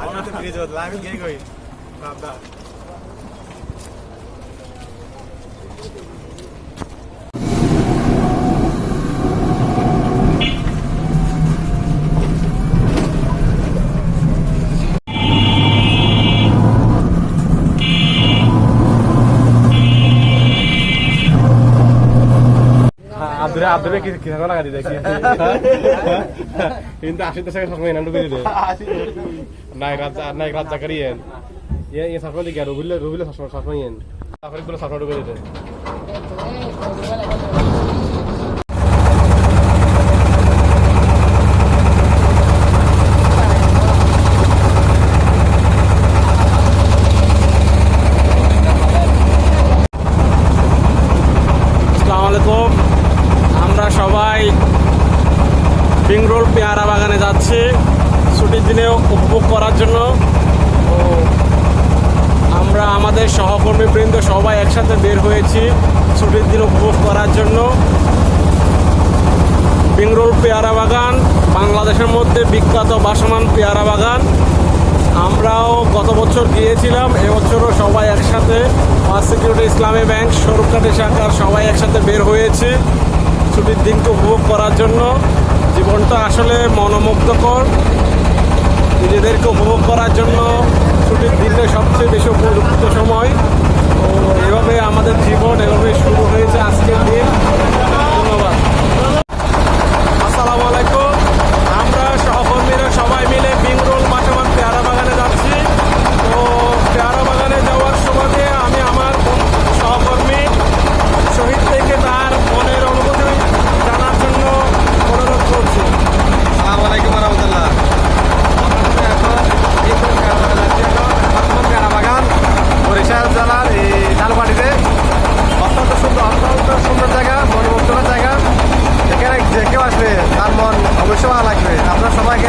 আমি তো ব্রিজ হতো আমি কে কই বাবা আব্দুরে আব্দুরে কি কি লাগা দিতে কি কিন্তু আশিতে থেকে সময় না ঢুকে দিতে নাই রাজা নাই রাজা করিয়েন ইয়ে ইয়ে সসময় দিকে রুবিলে রুবিলে সসময় সসময় ইয়েন তারপরে গুলো সসময় ঢুকে দিতে আসসালামু আলাইকুম। সবাই বিংরোল পেয়ারা বাগানে যাচ্ছে। ছুটির দিনে উপভোগ করার জন্য। তো আমরা আমাদের সহকর্মীবৃন্দ সবাই একসাথে বের হয়েছি ছুটির দিন উপভোগ করার জন্য। বিংরোল পেয়ারা বাগান, বাংলাদেশের মধ্যে বিখ্যাত বাসমান পেয়ারা বাগান। আমরাও গত বছর গিয়েছিলাম, এবছরও সবাই একসাথে। সিকিউরিটি ইসলামী ব্যাংক সরকারি শাখার সবাই একসাথে বের হয়েছে। ছুটির দিনকে উপভোগ করার জন্য জীবনটা আসলে মনোমুগ্ধকর। নিজেদেরকে উপভোগ করার জন্য ছুটির দিনটা সবচেয়ে বেশি উপযুক্ত সময়। তো এভাবে আমাদের জীবন এভাবে শুরু হয়েছে আজকের দিন। ভালো লাগবে। আপনার সবাইকে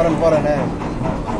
Bora, bora, né?